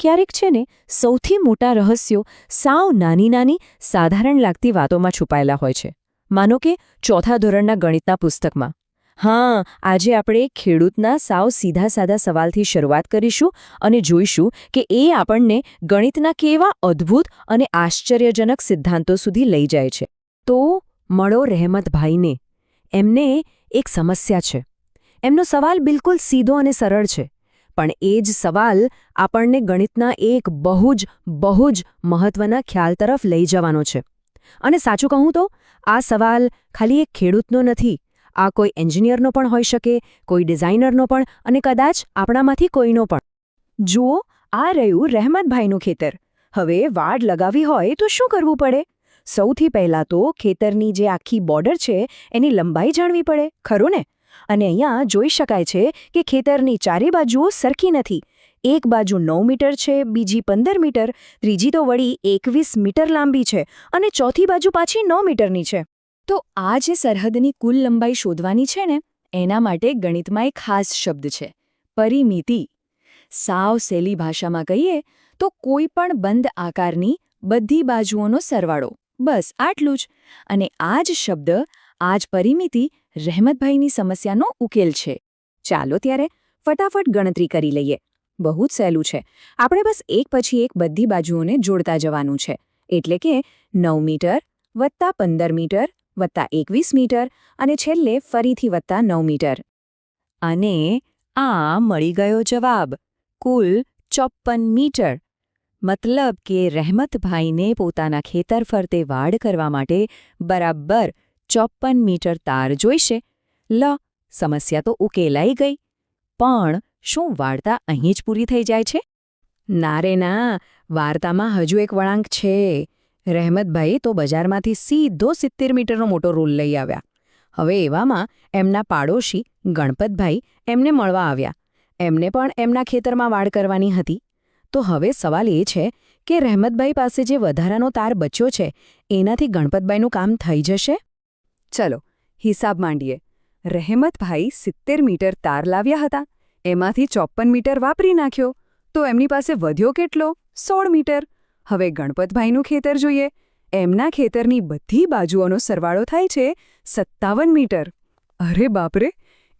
ક્યારેક છે ને, સૌથી મોટા રહસ્યો સાવ નાની નાની, સાધારણ લાગતી વાતોમાં છુપાયેલા હોય છે. માનો કે, ચોથા ધોરણના ગણિતના પુસ્તકમાં. હા, આજે આપણે ખેડૂતના સાવ સીધા સાદા સવાલથી શરૂઆત કરીશું અને જોઈશું કે એ આપણને ગણિતના કેવા અદ્ભુત અને આશ્ચર્યજનક સિદ્ધાંતો સુધી લઈ જાય છે. તો, મળો રહેમતભાઈને એમને એક સમસ્યા છે. એમનો સવાલ બિલકુલ સીધો અને સરળ છે. પણ એ જ સવાલ આપણને ગણિતના એક બહુ જ બહુ જ મહત્વના ખ્યાલ તરફ લઈ જવાનો છે. અને સાચું કહું તો, આ સવાલ ખાલી એક ખેડૂતનો નથી, આ કોઈ એન્જિનિયરનો પણ હોઈ શકે, કોઈ ડિઝાઇનરનો પણ અને કદાચ આપણામાંથી કોઈનો પણ. જુઓ, આ રહ્યું રહેમતભાઈનું ખેતર. હવે વાડ લગાવી હોય તો શું કરવું પડે? સૌથી પહેલાં તો ખેતરની જે આખી બોર્ડર છે, એની લંબાઈ જાણવી પડે, ખરું ને? અને અહીંયા જોઈ શકાય છે કે ખેતરની ચારે બાજુઓ સરખી નથી. એક બાજુ નવ મીટર છે, બીજી પંદર મીટર, ત્રીજી તો વળી એકવીસ મીટર લાંબી છે અને ચોથી બાજુ પાછી નવ મીટરની છે. તો આ જે સરહદની કુલ લંબાઈ શોધવાની છે ને, એના માટે ગણિતમાં એક ખાસ શબ્દ છે, પરિમિતિ. સાવ સેલી ભાષામાં કહીએ તો કોઈ પણ બંધ આકારની બધી બાજુઓનો સરવાળો. બસ, આટલું જ. અને આ જ શબ્દ આ જ પરિમિતિ રહેમતભાઈની સમસ્યાનો ઉકેલ છે. ચાલો ત્યારે ફટાફટ ગણતરી કરી લઈએ. બહુ જ સહેલું છે. આપણે બસ એક પછી એક બધી બાજુઓને જોડતા જવાનું છે. એટલે કે નવ મીટર વત્તા પંદર મીટર વત્તા એકવીસ મીટર અને છેલ્લે ફરીથી વત્તા નવ મીટર. અને આ મળી ગયો જવાબ. કુલ ચોપ્પન મીટર. મતલબ કે રહેમતભાઈને પોતાના ખેતર ફરતે વાડ કરવા માટે બરાબર ચોપ્પન મીટર તાર જોઈશે. લ, સમસ્યા તો ઉકેલાઈ ગઈ. પણ શું વાર્તા અહીં જ પૂરી થઈ જાય છે? ના રે ના, વાર્તામાં હજુ એક વળાંક છે. રહેમતભાઈ તો બજારમાંથી સીધો સિત્તેર મીટરનો મોટો રૂલ લઈ આવ્યા. હવે એવામાં એમના પાડોશી ગણપતભાઈ એમને મળવા આવ્યા. એમને પણ એમના ખેતરમાં વાડ કરવાની હતી. તો હવે સવાલ એ છે કે રહેમતભાઈ પાસે જે વધારાનો તાર બચ્યો છે, એનાથી ગણપતભાઈનું કામ થઈ જશે? ચલો, હિસાબ માંડીએ. રહેમતભાઈ સિત્તેર મીટર તાર લાવ્યા હતા. એમાંથી ચોપ્પન મીટર વાપરી નાખ્યો. તો એમની પાસે વધ્યો કેટલો? સોળ મીટર. હવે ગણપતભાઈનું ખેતર જોઈએ. એમના ખેતરની બધી બાજુઓનો સરવાળો થાય છે સત્તાવન મીટર. અરે બાપરે!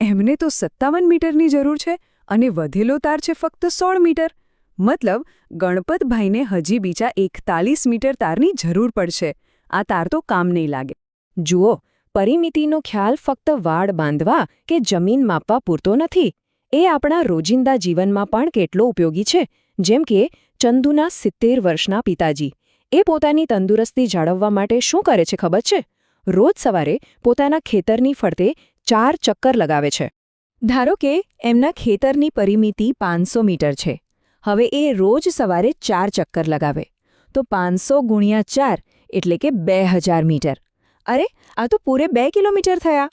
એમને તો સત્તાવન મીટરની જરૂર છે અને વધેલો તાર છે ફક્ત સોળ મીટર. મતલબ, ગણપતભાઈને હજી બીજા એકતાલીસ મીટર તારની જરૂર પડશે. આ તાર તો કામ નહીં લાગે. જુઓ પરિમિતિનો ખ્યાલ ફક્ત વાડ બાંધવા કે જમીન માપવા પૂરતો નથી. એ આપણા રોજિંદા જીવનમાં પણ કેટલો ઉપયોગી છે. જેમ કે, ચંદુના સિત્તેર વર્ષના પિતાજી. એ પોતાની તંદુરસ્તી જાળવવા માટે શું કરે છે ખબર છે? રોજ સવારે પોતાના ખેતરની ફરતે ચાર ચક્કર લગાવે છે. ધારો કે, એમના ખેતરની પરિમિતિ પાંચસો મીટર છે. હવે એ રોજ સવારે ચાર ચક્કર લગાવે. તો પાંચસો ગુણ્યા ચાર એટલે કે બે હજાર મીટર. અરે, આ તો પૂરે બે કિલોમીટર થયા.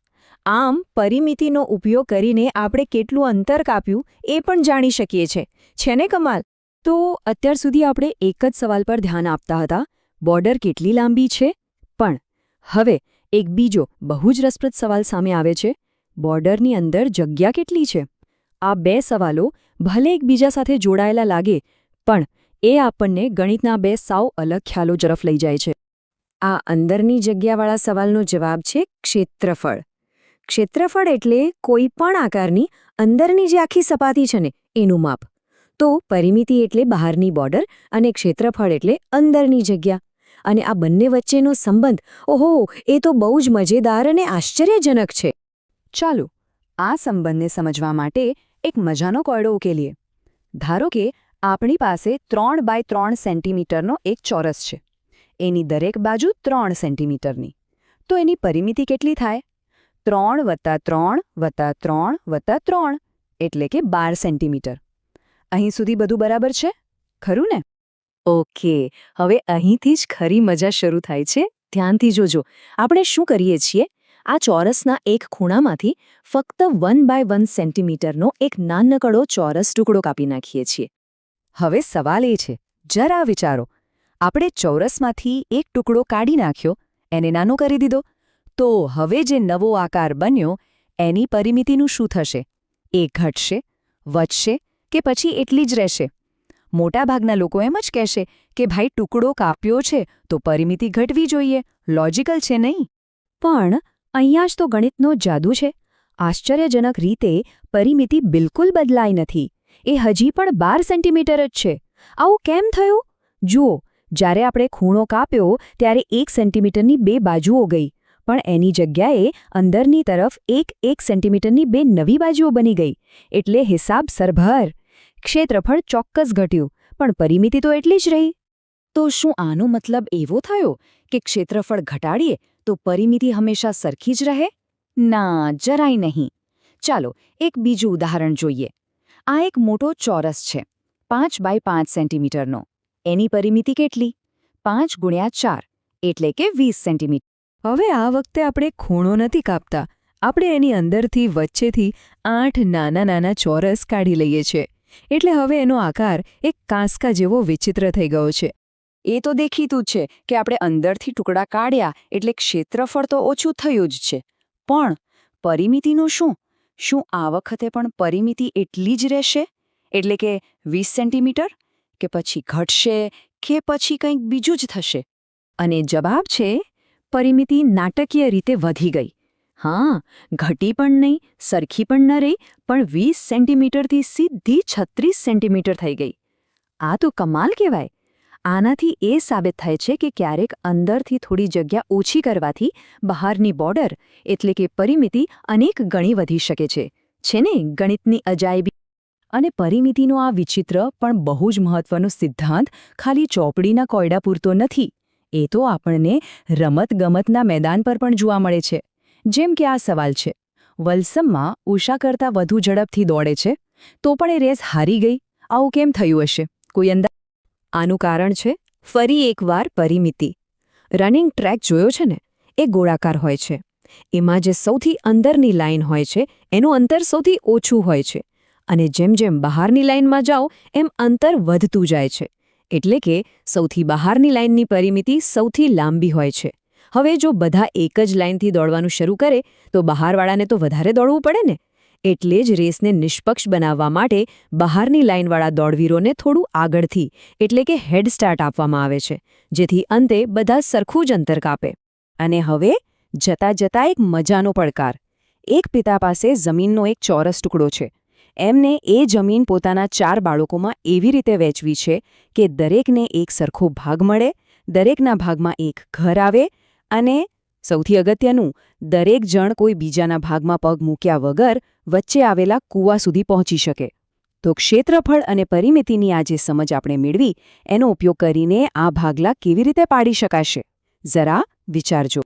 આમ, પરિમિતિનો ઉપયોગ કરીને આપણે કેટલું અંતર કાપ્યું એ પણ જાણી શકીએ છે. છે ને કમાલ? તો અત્યાર સુધી આપણે એક જ સવાલ પર ધ્યાન આપતા હતા. બોર્ડર કેટલી લાંબી છે? પણ, હવે એક બીજો બહુ જ રસપ્રદ સવાલ સામે આવે છે. બોર્ડરની અંદર જગ્યા કેટલી છે? આ બે સવાલો ભલે એકબીજા સાથે જોડાયેલા લાગે, પણ એ આપણને ગણિતના બે સાવ અલગ ખ્યાલો તરફ લઈ જાય છે. આ અંદરની જગ્યાવાળા સવાલનો જવાબ છે ક્ષેત્રફળ. ક્ષેત્રફળ એટલે કોઈ પણ આકારની અંદરની જે આખી સપાટી છે ને, એનું માપ. તો પરિમિતિ એટલે બહારની બોર્ડર અને ક્ષેત્રફળ એટલે અંદરની જગ્યા. અને આ બંને વચ્ચેનો સંબંધ, ઓહો, એ તો બહુ જ મજેદાર અને આશ્ચર્યજનક છે. ચાલો, આ સંબંધને સમજવા માટે એક મજાનો કોયડો ઉકેલીએ. ધારો કે આપણી પાસે ત્રણ બાય ત્રણ સેન્ટીમીટરનો એક ચોરસ છે. એની દરેક બાજુ ત્રણ સેન્ટીમીટરની. તો એની પરિમિતિ કેટલી થાય? ત્રણ વત્તા ત્રણ વત્તા ત્રણ વત્તા ત્રણ, એટલે કે બાર સેન્ટીમીટર. અહીં સુધી બધું બરાબર છે? ખરું ને? ઓકે, હવે અહીંથી જ ખરી મજા શરૂ થાય છે. ધ્યાનથી જોજો. આપણે શું કરીએ છીએ? આ ચોરસના એક ખૂણામાંથી ફક્ત વન બાય વન સેન્ટીમીટરનો એક નાનકડો ચોરસ ટુકડો કાપી નાખીએ છીએ. હવે સવાલ એ છે, જરા વિચારો આપણે ચોરસમાંથી એક ટુકડો કાઢી નાખ્યો, એને નાનો કરી દીધો. તો હવે જે નવો આકાર બન્યો, એની પરિમિતિનું શું થશે? એ ઘટશે, વધશે કે પછી એટલી જ રહેશે? મોટાભાગના લોકો એમ જ કહેશે કે ભાઈ ટુકડો કાપ્યો છે, તો પરિમિતિ ઘટવી જોઈએ. લોજિકલ છે નહીં? પણ અહીંયા જ તો ગણિતનો જાદુ છે. આશ્ચર્યજનક રીતે પરિમિતિ બિલકુલ બદલાઈ નથી. એ હજી પણ બાર સેન્ટીમીટર જ છે. આવું કેમ થયું? જુઓ જ્યારે આપણે ખૂણો કાપ્યો ત્યારે એક સેન્ટીમીટરની બે બાજુઓ ગઈ. પણ એની જગ્યાએ અંદરની તરફ એક એક સેન્ટીમીટરની બે નવી બાજુઓ બની ગઈ. એટલે હિસાબ સરભર. ક્ષેત્રફળ ચોક્કસ ઘટ્યું, પણ પરિમિતિ તો એટલી જ રહી. તો શું આનો મતલબ એવો થયો કે ક્ષેત્રફળ ઘટાડીએ તો પરિમિતિ હંમેશા સરખી જ રહે? ના, જરાય નહીં. ચાલો એક બીજું ઉદાહરણ જોઈએ. આ એક મોટો ચોરસ છે, પાંચ બાય પાંચ સેન્ટીમીટરનો. એની પરિમિતિ કેટલી? પાંચ ગુણ્યા ચાર એટલે કે વીસ સેન્ટીમીટર. હવે આ વખતે આપણે ખૂણો નથી કાપતા. આપણે એની અંદરથી વચ્ચેથી આઠ નાના નાના ચોરસ કાઢી લઈએ છીએ. એટલે હવે એનો આકાર એક કાંસકા જેવો વિચિત્ર થઈ ગયો છે. એ તો દેખીતું જ છે કે આપણે અંદરથી ટુકડા કાઢ્યા એટલે ક્ષેત્રફળ તો ઓછું થયું જ છે. પણ પરિમિતિનું શું? શું આ વખતે પણ પરિમિતિ એટલી જ રહેશે? એટલે કે વીસ સેન્ટીમીટર? કે પછી ઘટશે કે પછી કંઈક બીજું જ થશે. અને જવાબ છે, પરિમિતિ નાટકીય રીતે વધી ગઈ. હા, ઘટી પણ નહીં, સરખી પણ ન રહી, પણ વીસ સેન્ટીમીટરથી સીધી છત્રીસ સેન્ટીમીટર થઈ ગઈ. આ તો કમાલ કહેવાય. આનાથી એ સાબિત થાય છે કે ક્યારેક અંદરથી થોડી જગ્યા ઓછી કરવાથી બહારની બોર્ડર એટલે કે પરિમિતિ અનેક ગણી વધી શકે છે. છે ને, ગણિતની અજાયબી અને પરિમિતિનો આ વિચિત્ર પણ બહુ જ મહત્વનો સિદ્ધાંત ખાલી ચોપડીના કોયડા પૂરતો નથી. એ તો આપણને રમતગમતના મેદાન પર પણ જોવા મળે છે. જેમ કે આ સવાલ છે, વલસમમાં ઉષા કરતાં વધુ ઝડપથી દોડે છે? તો પણ એ રેસ હારી ગઈ. આવું કેમ થયું હશે? કોઈ અંદાજ? આનું કારણ છે, ફરી એકવાર પરિમિતિ. રનિંગ ટ્રેક જોયો છે ને? એ ગોળાકાર હોય છે. એમાં જે સૌથી અંદરની લાઇન હોય છે, એનું અંતર સૌથી ઓછું હોય છે. અને જેમ જેમ બહારની લાઇનમાં જાઓ, એમ અંતર વધતું જાય છે. એટલે કે સૌથી બહારની લાઇનની પરિમિતિ સૌથી લાંબી હોય છે. હવે જો બધા એક જ લાઇનથી દોડવાનું શરૂ કરે, તો બહારવાળાને તો વધારે દોડવું પડે ને? એટલે જ રેસને નિષ્પક્ષ બનાવવા માટે બહારની લાઇનવાળા દોડવીરોને થોડું આગળથી, એટલે કે હેડ સ્ટાર્ટ આપવામાં આવે છે, જેથી અંતે બધા સરખું જ અંતર કાપે. અને હવે જતા જતા એક મજાનો પડકાર. એક પિતા પાસે જમીનનો એક ચોરસ ટુકડો છે. એમને એ જમીન પોતાના ચાર બાળકોમાં એવી રીતે વહેંચવી છે કે દરેકને એક સરખો ભાગ મળે, દરેકના ભાગમાં એક ઘર આવે અને સૌથી અગત્યનું, દરેક જણ કોઈ બીજાના ભાગમાં પગ મૂક્યા વગર વચ્ચે આવેલા કૂવા સુધી પહોંચી શકે. તો ક્ષેત્રફળ અને પરિમિતિની આ જે સમજ આપણે મેળવી, એનો ઉપયોગ કરીને આ ભાગલા કેવી રીતે પાડી શકાશે? જરા વિચારજો.